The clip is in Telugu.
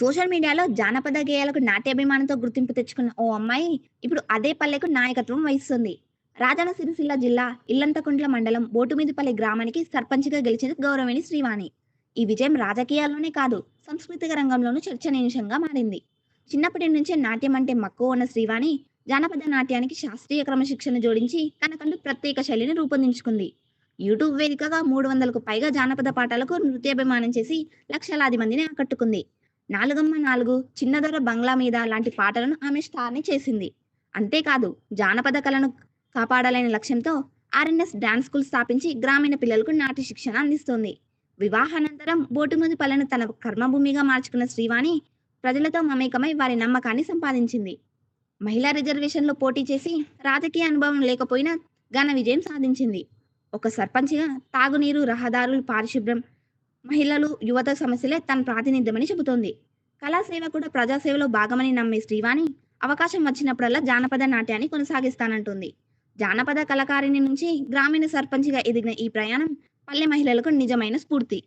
సోషల్ మీడియాలో జానపద గేయాలకు నాట్యాభిమానంతో గుర్తింపు తెచ్చుకున్న ఓ అమ్మాయి ఇప్పుడు అదే పల్లెకు నాయకత్వం వహిస్తుంది. రాజన్న సిరిసిల్ల జిల్లా ఇల్లంతకుంట్ల మండలం బోటుమీదిపల్లి గ్రామానికి సర్పంచ్గా గెలిచిన గౌరవేణి శ్రీవాణి. ఈ విజయం రాజకీయాల్లోనే కాదు సాంస్కృతిక రంగంలోనూ చర్చనీయాంశంగా మారింది. చిన్నప్పటి నుంచే నాట్యం అంటే మక్కువ ఉన్న శ్రీవాణి జానపద నాట్యానికి శాస్త్రీయ క్రమశిక్షణ జోడించి తనకంటూ ప్రత్యేక శైలిని రూపొందించుకుంది. యూట్యూబ్ వేదికగా మూడు వందలకు పైగా జానపద పాటలకు నృత్యాభిమానం చేసి లక్షలాది మందిని ఆకట్టుకుంది. నాలుగమ్మ నాలుగు చిన్నదొర బంగ్లా మీద లాంటి పాటలను ఆమె స్టార్ని చేసింది. అంతేకాదు జానపద కళను కాపాడాలనే లక్ష్యంతో ఆర్ఎన్ఎస్ డాన్స్ స్కూల్ స్థాపించి గ్రామీణ పిల్లలకు నాట్య శిక్షణ అందిస్తోంది. వివాహానంతరం బోటుముది పల్లెను తన కర్మభూమిగా మార్చుకున్న శ్రీవాణి ప్రజలతో మమేకమై వారి నమ్మకాన్ని సంపాదించింది. మహిళా రిజర్వేషన్లో పోటీ చేసి రాజకీయ అనుభవం లేకపోయినా ఘన విజయం సాధించింది. ఒక సర్పంచ్గా తాగునీరు రహదారులు పారిశుభ్రం మహిళలు యువత సమస్యలే తన ప్రాతినిధ్యమని చెబుతోంది. కళాసేవ కూడా ప్రజాసేవలో భాగమని నమ్మే శ్రీవాణి అవకాశం వచ్చినప్పుడల్లా జానపద నాట్యాన్ని కొనసాగిస్తానంటుంది. జానపద కళాకారిణి నుంచి గ్రామీణ సర్పంచ్గా ఎదిగిన ఈ ప్రయాణం పల్లె మహిళలకు నిజమైన స్ఫూర్తి.